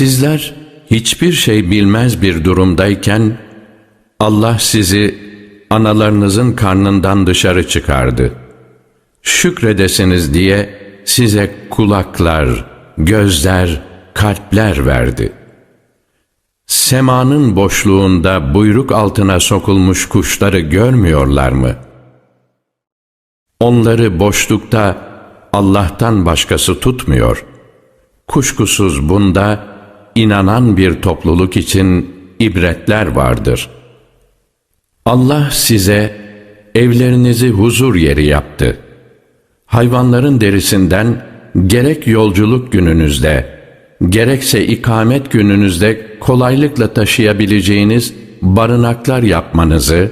Sizler hiçbir şey bilmez bir durumdayken Allah sizi analarınızın karnından dışarı çıkardı. Şükredesiniz diye size kulaklar, gözler, kalpler verdi. Semanın boşluğunda buyruk altına sokulmuş kuşları görmüyorlar mı? Onları boşlukta Allah'tan başkası tutmuyor. Kuşkusuz bunda inanan bir topluluk için ibretler vardır. Allah size evlerinizi huzur yeri yaptı. Hayvanların derisinden gerek yolculuk gününüzde, gerekse ikamet gününüzde kolaylıkla taşıyabileceğiniz barınaklar yapmanızı,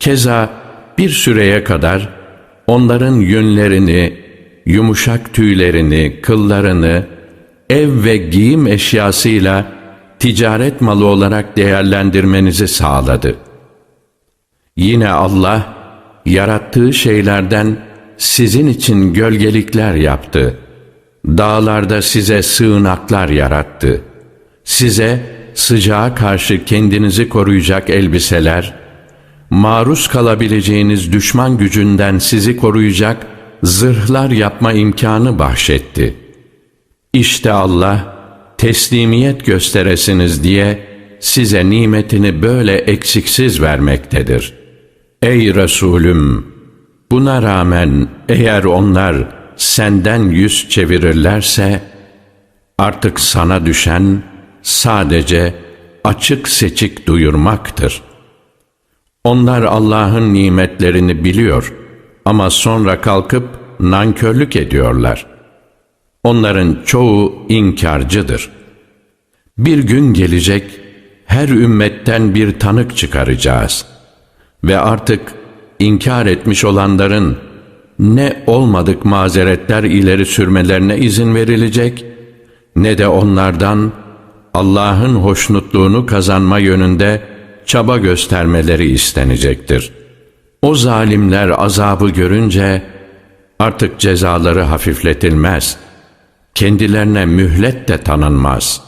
keza bir süreye kadar onların yünlerini, yumuşak tüylerini, kıllarını, ev ve giyim eşyasıyla ticaret malı olarak değerlendirmenizi sağladı. Yine Allah, yarattığı şeylerden sizin için gölgelikler yaptı. Dağlarda size sığınaklar yarattı. Size sıcağa karşı kendinizi koruyacak elbiseler, maruz kalabileceğiniz düşman gücünden sizi koruyacak zırhlar yapma imkanı bahşetti. İşte Allah, teslimiyet gösteresiniz diye size nimetini böyle eksiksiz vermektedir. Ey Resulüm! Buna rağmen eğer onlar senden yüz çevirirlerse, artık sana düşen sadece açık seçik duyurmaktır. Onlar Allah'ın nimetlerini biliyor ama sonra kalkıp nankörlük ediyorlar. Onların çoğu inkarcıdır. Bir gün gelecek, her ümmetten bir tanık çıkaracağız. Ve artık inkar etmiş olanların ne olmadık mazeretler ileri sürmelerine izin verilecek, ne de onlardan Allah'ın hoşnutluğunu kazanma yönünde çaba göstermeleri istenecektir. O zalimler azabı görünce artık cezaları hafifletilmez, kendilerine mühlet de tanınmaz.''